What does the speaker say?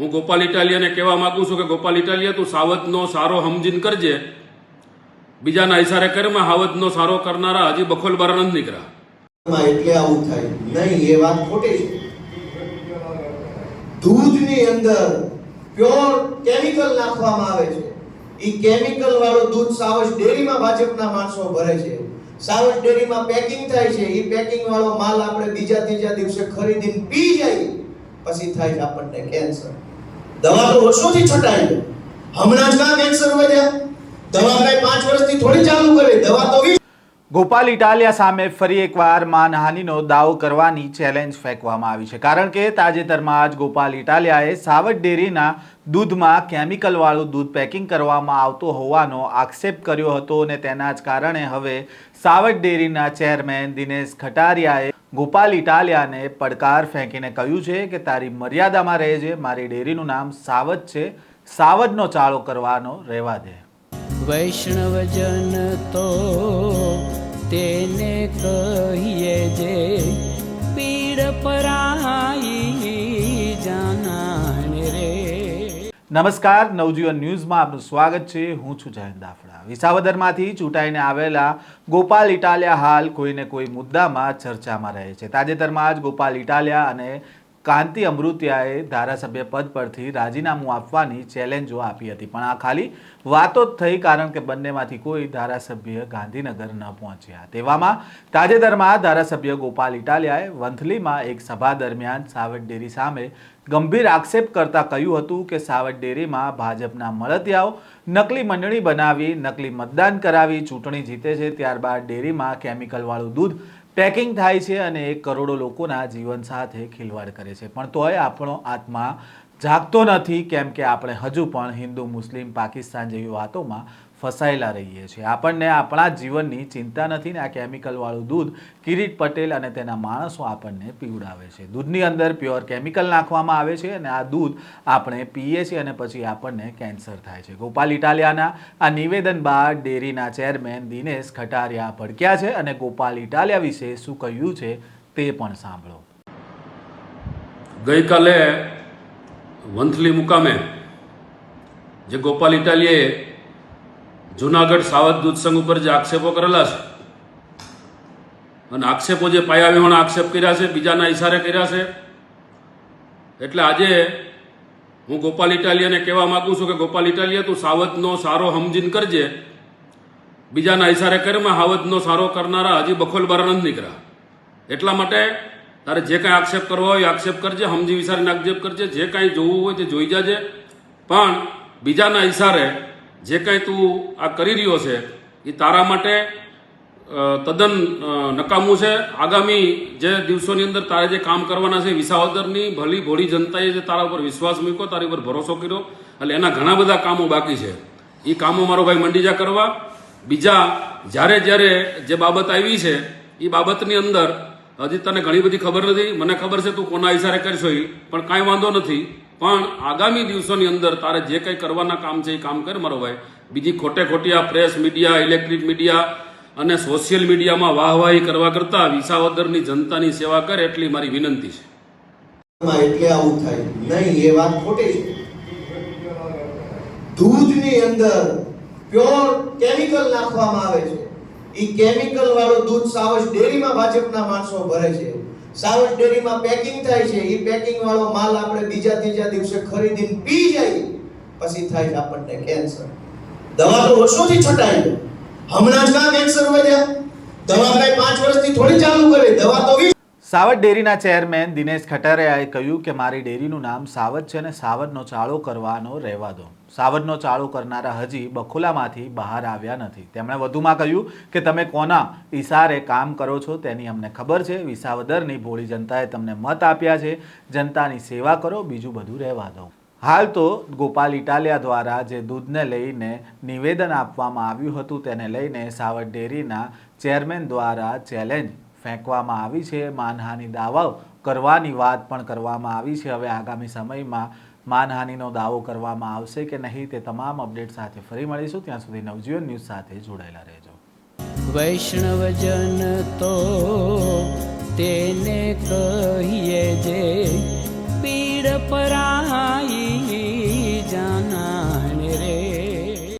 હું ગોપાલ ઇટાલિયાને કહેવા માગું છું કે ગોપાલ ઇટાલિયા, તું સાવધનો સારો હમજીન કરજે. બીજાના ઇશારે કરમાં હાવજનો સારો કરનારા હજી બખોલ બાર નથી નીકળ્યા. એટલે આવું થાય. નહીં, એ વાત ખોટી છે. દૂધની અંદર પ્યોર કેમિકલ નાખવામાં આવે છે. ઈ કેમિકલ વાળો દૂધ સાવજ ડેરીમાં ભાજપના માણસો ભરે છે. સાવજ ડેરીમાં પેકિંગ થાય છે. ઈ પેકિંગ વાળો માલ આપણે બીજા ત્રીજા દિવસે ખરીદીને પી જાય. પછી થાય છે આપણને કેન્સર દવા તો વર્ષોથી છટાઈ ગઈ. હમણાં જ કા કેન્સર વધ્યા. દવા કઈ પાંચ વર્ષથી થોડી ચાલુ કરે. દવા તો ગોપાલ ઇટાલિયા સામે ફરી એકવાર માનહાનિનો દાવો કરવાની ચેલેન્જ ફેંકવામાં આવી છે. કારણ કે તાજેતરમાં જ ગોપાલ ઇટાલિયાએ સાવટ ડેરીના દૂધમાં કેમિકલવાળું દૂધ પેકિંગ કરવામાં આવતું હોવાનો આક્ષેપ કર્યો હતો અને તેના જ કારણે હવે સાવટ ડેરીના ચેરમેન દિનેશ ખટારિયાએ ગોપાલ ઇટાલિયાને પડકાર ફેંકીને કહ્યું છે કે તારી મર્યાદામાં રહેજે મારી ડેરીનું નામ સાવજ છે સાવજનો ચાળો કરવાનો રહેવા દે. વૈષ્ણવજન તો તેને કહીએ નમસ્કાર, નવજીવન ન્યૂઝમાં આપનું સ્વાગત છે. હું છું જયંત દાફડા. વિસાવદરમાંથી ચૂંટાઈને આવેલા ગોપાલ ઇટાલિયા હાલ કોઈને કોઈ મુદ્દામાં ચર્ચામાં રહે છે. તાજેતરમાં જ ગોપાલ ઇટાલિયા અને કાંતિ અમૃતિયાએ ધારાસભ્ય પદ પરથી રાજીનામું આપવાની ચેલેન્જો આપી હતી. પણ આ ખાલી વાતો જ થઈ કારણ કે બંનેમાંથી કોઈ ધારાસભ્ય ગાંધીનગર ન પહોંચ્યા. તેવામાં તાજેતરમાં ધારાસભ્ય ગોપાલ ઇટાલિયાએ વંથલીમાં એક સભા દરમિયાન સાવટ ડેરી સામે ગંભીર આક્ષેપ કરતા કહ્યું હતું કે સાવટ ડેરીમાં ભાજપના મળતિયાઓ નકલી મંડળી બનાવી, નકલી મતદાન કરાવી, ચૂંટણી જીતે છે, ત્યારબાદ ડેરીમાં કેમિકલવાળું દૂધ પેકિંગ થાય છે અને એક કરોડો લોકોના જીવન સાથે ખિલવાડ કરે છે. પણ તોય આપણો આત્મા જાગતો નથી, કેમ કે આપણે હજુ પણ હિન્દુ, મુસ્લિમ, પાકિસ્તાન જેવી વાતોમાં ફસાયેલા રહીએ છીએ. આપણને આપણા જીવનની ચિંતા નથી ને આ કેમિકલવાળું દૂધ કિરીટ પટેલ અને તેના માણસો આપણને પીવડાવે છે. દૂધની અંદર પ્યોર કેમિકલ નાખવામાં આવે છે અને આ દૂધ આપણે પીએ છીએ અને પછી આપણને કેન્સર થાય છે. ગોપાલ ઇટાલિયાના આ નિવેદન બાદ ડેરીના ચેરમેન દિનેશ ખટારિયા ભડક્યા છે અને ગોપાલ ઇટાલિયા વિશે શું કહ્યું છે તે પણ સાંભળો. ગઈકાલે વંથલી મુકામે જે ગોપાલ ઇટાલીએ જુનાગઢ સાવધ દૂધ સંઘ ઉપર જે આક્ષેપો કરેલા છે અને આક્ષેપો જે પાયા વિહોણા આક્ષેપ કર્યા છે, બીજાના ઇશારે કર્યા છે, એટલે આજે હું ગોપાલ ઇટાલિયાને કહેવા માગું છું કે ગોપાલ ઇટાલિયા, તું સાવધનો સારો સમજીન કરજે. બીજાના ઈશારે કરમાં સાવધનો સારો કરનારા હજી બખોલ બાર નથી નીકળ્યા. એટલા માટે તારે જે કાંઈ આક્ષેપ કરવો હોય આક્ષેપ કરજે સમજી વિચારીને આક્ષેપ કરજે. જે કાંઈ જોવું હોય તે જોઈ જાજે. પણ બીજાના ઇશારે જે કાંઈ તું આ કરી રહ્યો છે, એ તારા માટે તદ્દન નકામું છે. આગામી જે દિવસોની અંદર તારે જે કામ કરવાના છે, વિસાવદરની ભલી ભોળી જનતાએ જે તારા ઉપર વિશ્વાસ મૂક્યો, તારી ઉપર ભરોસો કર્યો, એટલે એના ઘણા બધા કામો બાકી છે. એ કામો મારો ભાઈ મંડીજા કરવા. બીજા જ્યારે જ્યારે જે બાબત આવી છે એ બાબતની અંદર હજી તને ઘણી બધી ખબર નથી. મને ખબર છે તું કોના ઇશારે કરશો એ પણ કાંઈ વાંધો નથી. પણ આગામી દિવસોની અંદર તારે જે કંઈ કરવાના કામ છે એ કામ કર મારો ભાઈ. બીજી ખોટે ખોટી આ પ્રેસ મીડિયા, ઇલેક્ટ્રિક મીડિયા અને સોશિયલ મીડિયામાં વાહવાહી કરવા કરતાં વિસાવદરની જનતાની સેવા કર એટલી મારી વિનંતી છે. એટલે આવું થાય. નહીં, એ વાત ખોટી છે. દૂધની અંદર પ્યોર કેમિકલ નાખવામાં આવે છે. ઈ કેમિકલ વાળું દૂધ સાવજ ડેરીમાં ભાજપના માણસો ભરે છે. સાવજ ડેરીમાં પેકિંગ થાય છે. ઈ પેકિંગ વાળો માલ આપણે બીજા ત્રીજા દિવસે ખરીદીને પી જાય. પછી થાય છે આપણને કેન્સર દવા તો વર્ષોથી છટાય હમણાં જ ના કેન્સર વધ્યા. દવા કઈ પાંચ વર્ષથી થોડી ચાલુ કરી. દવા તો વીસ સાવજ ડેરીના ચેરમેન દિનેશ ખટારિયાએ કહ્યું કે મારી ડેરીનું નામ સાવજ છે અને સાવજનો ચાળો કરવાનો રહેવા દો. સાવજનો ચાળો કરનારા હજી બખોલામાંથી બહાર આવ્યા નથી. તેમણે વધુમાં કહ્યું કે તમે કોના ઈશારે કામ કરો છો તેની અમને ખબર છે. વિસાવદરની ભોળી જનતાએ તમને મત આપ્યા છે. જનતાની સેવા કરો, બીજું બધું રહેવા દો. હાલ તો ગોપાલ ઇટાલિયા દ્વારા જે દૂધને લઈને નિવેદન આપવામાં આવ્યું હતું તેને લઈને સાવજ ડેરીના ચેરમેન દ્વારા ચેલેન્જ ફેંકવામાં આવી છે, માનહાનિ દાવાઓ કરવાની વાત પણ કરવામાં આવી છે. હવે આગામી સમયમાં માનહાનિનો દાવો કરવામાં આવશે કે નહીં તે તમામ અપડેટ સાથે ફરી મળીશું. ત્યાં સુધી નવજીવન ન્યૂઝ સાથે જોડાયેલા રહેજો. વૈષ્ણવજન તો તેને કહીએ જે